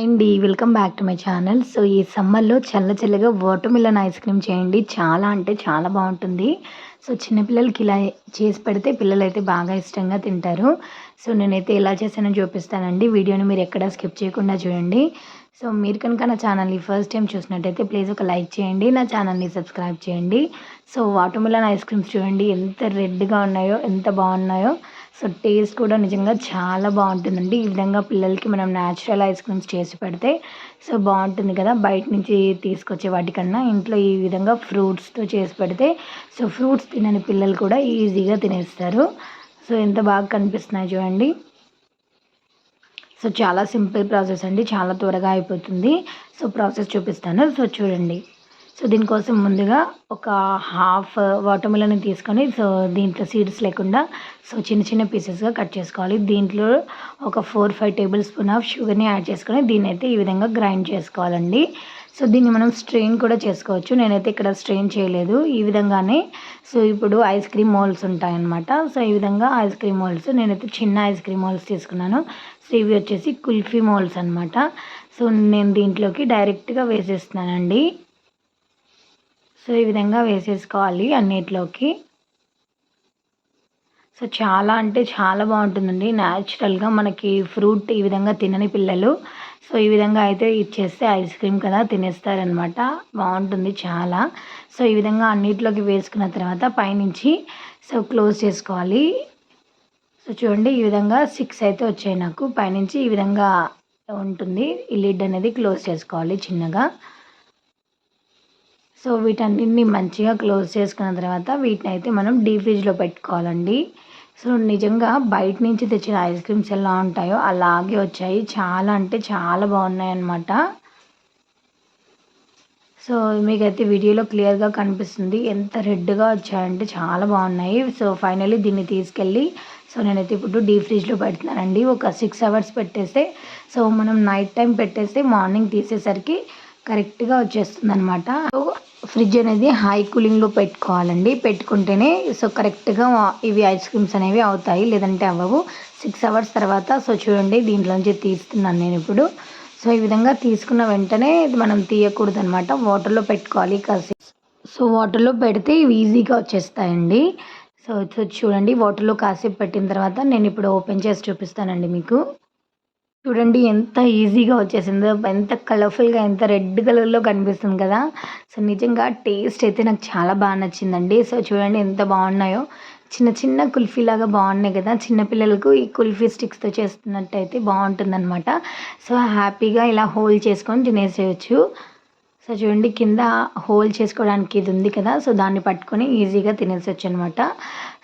అండి welcome back to my channel. So ఈ సమ్మర్లో చల్ల చల్లగా వాటర్ మిలన్ ఐస్ క్రీమ్ చేయండి. చాలా అంటే చాలా బాగుంటుంది. సో చిన్నపిల్లలకి ఇలా చేసి పెడితే పిల్లలు అయితే బాగా ఇష్టంగా తింటారు. సో నేనైతే ఎలా చేశానో చూపిస్తానండి. వీడియోని మీరు ఎక్కడ స్కిప్ చేయకుండా చూడండి. సో మీరు కనుక నా ఛానల్ని ఫస్ట్ టైం చూసినట్టయితే ప్లీజ్ ఒక లైక్ చేయండి. నా ఛానల్ని సబ్స్క్రైబ్ చేయండి. So watermelon ice creams చూడండి. ఎంత రెడ్గా ఉన్నాయో ఎంత బాగున్నాయో. సో టేస్ట్ కూడా నిజంగా చాలా బాగుంటుందండి. ఈ విధంగా పిల్లలకి మనం న్యాచురల్ ఐస్ క్రీమ్స్ చేసి పెడితే సో బాగుంటుంది కదా. బయట నుంచి తీసుకొచ్చే వాటికన్నా ఇంట్లో ఈ విధంగా ఫ్రూట్స్తో చేసి పెడితే సో ఫ్రూట్స్ తినని పిల్లలు కూడా ఈజీగా తినేస్తారు. సో ఎంత బాగా కనిపిస్తున్నాయి చూడండి. సో చాలా సింపుల్ ప్రాసెస్ అండి. చాలా త్వరగా అయిపోతుంది. సో ప్రాసెస్ చూపిస్తాను. సో చూడండి. సో దీనికోసం ముందుగా ఒక హాఫ్ వాటర్ మిలన్ తీసుకొని సో దీంట్లో సీడ్స్ లేకుండా సో చిన్న చిన్న పీసెస్గా కట్ చేసుకోవాలి. దీంట్లో ఒక four five tablespoon of షుగర్ని యాడ్ చేసుకొని దీన్ని అయితే ఈ విధంగా గ్రైండ్ చేసుకోవాలండి. సో దీన్ని మనం స్ట్రెయిన్ కూడా చేసుకోవచ్చు. నేనైతే ఇక్కడ స్ట్రెయిన్ చేయలేదు. ఈ విధంగానే సో ఇప్పుడు ఐస్ క్రీమ్ మోల్స్ ఉంటాయన్నమాట. సో ఈ విధంగా ఐస్ క్రీమ్ మోల్స్ నేనైతే చిన్న ఐస్ క్రీమ్ మోల్స్ తీసుకున్నాను. సో ఇవి వచ్చేసి కుల్ఫీ మోల్స్ అనమాట సో నేను దీంట్లోకి డైరెక్ట్గా వేసేస్తున్నానండి. సో ఈ విధంగా వేసేసుకోవాలి అన్నిటిలోకి. సో చాలా అంటే చాలా బాగుంటుందండి. న్యాచురల్గా మనకి ఫ్రూట్ ఈ విధంగా తినని పిల్లలు. సో ఈ విధంగా అయితే ఇచ్చేస్తే ఐస్ క్రీమ్ కదా తినేస్తారనమాట. బాగుంటుంది చాలా. సో ఈ విధంగా అన్నిటిలోకి వేసుకున్న తర్వాత పైనుంచి సో క్లోజ్ చేసుకోవాలి. సో చూడండి ఈ విధంగా సిక్స్ అయితే వచ్చాయి నాకు. పైనుంచి ఈ విధంగా ఉంటుంది. ఈ లిడ్ అనేది క్లోజ్ చేసుకోవాలి చిన్నగా. సో వీటన్నిటిని మంచిగా క్లోజ్ చేసుకున్న తర్వాత వీటిని అయితే మనం డీప్ ఫ్రిడ్జ్లో పెట్టుకోవాలండి. సో నిజంగా బయట నుంచి తెచ్చిన ఐస్ క్రీమ్స్ ఎలా ఉంటాయో అలాగే వచ్చాయి. చాలా అంటే చాలా బాగున్నాయి అన్నమాట సో మీకైతే వీడియోలో క్లియర్గా కనిపిస్తుంది. ఎంత రెడ్గా వచ్చాయంటే చాలా బాగున్నాయి. సో ఫైనల్లీ దీన్ని తీసుకెళ్ళి సో నేనైతే ఇప్పుడు డీప్ ఫ్రిడ్జ్లో పెడుతున్నానండి. ఒక సిక్స్ అవర్స్ పెట్టేస్తే సో మనం నైట్ టైం పెట్టేస్తే మార్నింగ్ తీసేసరికి కరెక్ట్గా వచ్చేస్తుంది అనమాట సో ఫ్రిడ్జ్ అనేది హై కూలింగ్లో పెట్టుకోవాలండి. పెట్టుకుంటేనే సో కరెక్ట్గా ఇవి ఐస్ క్రీమ్స్ అనేవి అవుతాయి. లేదంటే అవ్వవు. సిక్స్ అవర్స్ తర్వాత సో చూడండి దీంట్లోంచి తీస్తున్నాను నేను ఇప్పుడు. సో ఈ విధంగా తీసుకున్న వెంటనే మనం తీయకూడదు అనమాట వాటర్లో పెట్టుకోవాలి కాసేపు. సో వాటర్లో పెడితే ఇవి ఈజీగా వచ్చేస్తాయండి. సో చూడండి వాటర్లో కాసేపు పెట్టిన తర్వాత నేను ఇప్పుడు ఓపెన్ చేసి చూపిస్తానండి మీకు. చూడండి ఎంత ఈజీగా వచ్చేసిందో ఎంత కలర్ఫుల్గా ఎంత రెడ్ కలర్లో కనిపిస్తుంది కదా. సో నిజంగా టేస్ట్ అయితే నాకు చాలా బాగా నచ్చిందండి. సో చూడండి ఎంత బాగున్నాయో. చిన్న చిన్న కుల్ఫీ లాగా బాగున్నాయి కదా. చిన్నపిల్లలకు ఈ కుల్ఫీ స్టిక్స్తో చేస్తున్నట్టయితే బాగుంటుందన్నమాట. సో హ్యాపీగా ఇలా హోల్ చేసుకొని తినేసేయచ్చు. సో చూడండి కింద హోల్ చేసుకోవడానికి ఇది ఉంది కదా. సో దాన్ని పట్టుకొని ఈజీగా తినేసొచ్చు అనమాట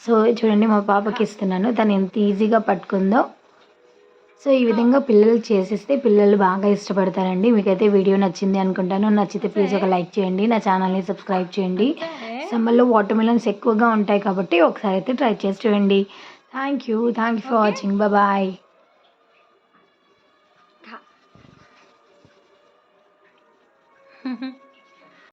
సో చూడండి మా పాపకి ఇస్తున్నాను. తను ఎంత ఈజీగా పట్టుకుందో. సో ఈ విధంగా పిల్లలు చేసేస్తే పిల్లలు బాగా ఇష్టపడతారండి. మీకైతే వీడియో నచ్చింది అనుకుంటాను. నచ్చితే ప్లీజ్ ఒక లైక్ చేయండి. నా ఛానల్ని సబ్స్క్రైబ్ చేయండి. సమ్మర్లో వాటర్ మిలన్స్ ఎక్కువగా ఉంటాయి కాబట్టి ఒకసారి అయితే ట్రై చేసి చూడండి. Thank you. Thank you for watching. Bye.